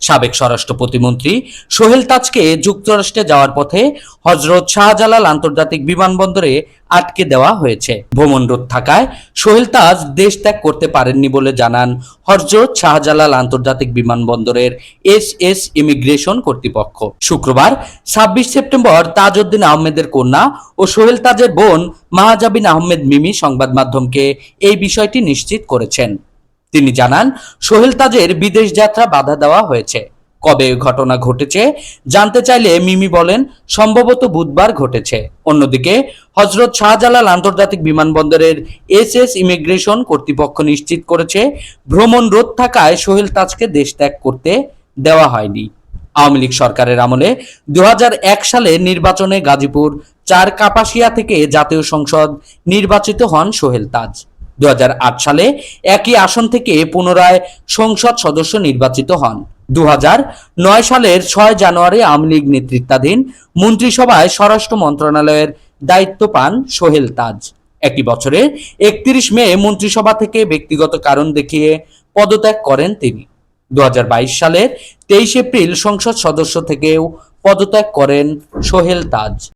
সাবেক স্বরাষ্ট্র প্রতিমন্ত্রী সোহেল তাজকে যুক্তরাষ্ট্রে যাওয়ার পথে হজরত শাহজালাল আন্তর্জাতিক বিমানবন্দরে আটকে দেওয়া হয়েছে। ভ্রমণ রোধ থাকায় সোহেল তাজ দেশ ত্যাগ করতে পারেননি বলে জানান হজরত শাহজালাল আন্তর্জাতিক বিমানবন্দরের এস এস ইমিগ্রেশন কর্তৃপক্ষ। শুক্রবার ছাব্বিশ সেপ্টেম্বর তাজউদ্দিন আহমেদের কন্যা ও সোহেল তাজের বোন মাহাজাবিন আহমেদ মিমি সংবাদ মাধ্যমকে এই বিষয়টি নিশ্চিত করেছেন। তিনি জানান, সোহেল তাজের বিদেশ যাত্রা বাধা দেওয়া হয়েছে। কবে ঘটনা ঘটেছে জানতে চাইলে মিমি বলেন, সম্ভবত বুধবার ঘটেছে। অন্যদিকে, হজরত শাহজালাল আন্তর্জাতিক বিমানবন্দরের এস এস ইমিগ্রেশন কর্তৃপক্ষ নিশ্চিত করেছে, ভ্রমণ রোধ থাকায় সোহেল তাজকে দেশ ত্যাগ করতে দেওয়া হয়নি। আওয়ামী লীগ সরকারের আমলে দু হাজার এক সালে নির্বাচনে গাজীপুর চার কাপাসিয়া থেকে জাতীয় সংসদ নির্বাচিত হন সোহেল তাজ। দু হাজার আট সালে একই আসন থেকে পুনরায় সংসদ সদস্য নির্বাচিত হন। দু নয় সালের ছয় জানুয়ারি আওয়ামী লীগ নেতৃত্বাধীন মন্ত্রিসভায় স্বরাষ্ট্র মন্ত্রণালয়ের দায়িত্ব পান সোহেল তাজ। একই বছরে একত্রিশ মে মন্ত্রিসভা থেকে ব্যক্তিগত কারণ দেখিয়ে পদত্যাগ করেন তিনি। দু হাজার বাইশ সালের তেইশ এপ্রিল সংসদ সদস্য থেকেও পদত্যাগ করেন সোহেল তাজ।